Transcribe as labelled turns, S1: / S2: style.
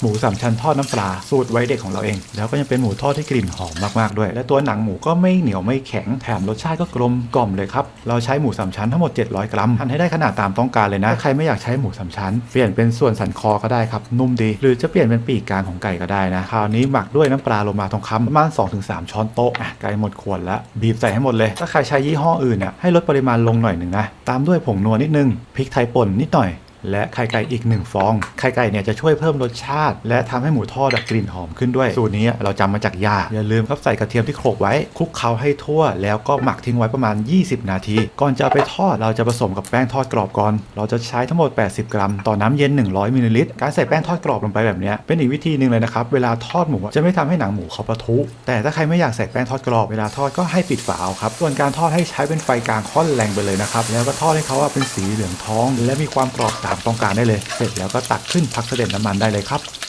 S1: หมูสามชั้นทอดน้ำปลาสูตรไว้เด็กของเราเอง แล้วก็ยังเป็นหมูทอดที่กลิ่นหอมมากๆด้วย และตัวหนังหมูก็ไม่เหนียวไม่แข็งแถมรสชาติก็กลมกล่อมเลยครับเราใช้หมูสามชั้นทั้งหมด 700 กรัมหั่นให้ได้ขนาดตามต้องการเลยนะถ้าใครไม่อยากใช้หมูสามชั้น เปลี่ยนเป็นส่วนสันคอก็ได้ครับนุ่มดี หรือจะเปลี่ยนเป็นปีกกลางของไก่ก็ได้นะคราวนี้หมักด้วยน้ำปลาโลมาทองคำประมาณ 2-3 ช้อนโต๊ะอะไก่หมดขวดแล้วบีบใส่ให้หมดเลย ถ้าใครใช้ยี่ห้ออื่นเนี่ยให้ลดปริมาณลงหน่อยหนึ่งนะตามด้วยผงนัวนิดนึงพริกไทยป่นนิดหน่อย และไข่ไก่อีก 1 ฟอง ไข่ไก่เนี่ยจะช่วยเพิ่มรสชาติ และทำให้หมูทอดกลิ่นหอมขึ้นด้วย สูตรนี้เราจำมาจากยาอย่าลืมครับใส่กระเทียมที่โขลกไว้คลุกเคล้าให้ทั่ว แล้วก็หมักทิ้งไว้ประมาณ 20 นาที ก่อนจะไปทอดเราจะผสมกับแป้งทอดกรอบก่อน เราจะใช้ทั้งหมด 80 กรัม ต่อน้ำเย็น 100มิลลิลิตรการใส่แป้งทอดกรอบลงไปแบบนี้เป็นอีกวิธีหนึ่งเลยนะครับเวลาทอดหมูจะไม่ทำให้หนังหมูเขาปะทุแต่ถ้าใครไม่อยากใส่แป้งทอดกรอบเวลาทอดก็ให้ปิดฝาเอาครับส่วนการทอดให้ใช้เป็นไฟกลางค่อนแรงไปเลยนะครับแล้วก็ทอดให้เขาว่าเป็นสีเหลืองทอง และมีความกรอบตามต้องการได้เลย เสร็จแล้วก็ตักขึ้นพักเสด็จน้ำมันได้เลยครับ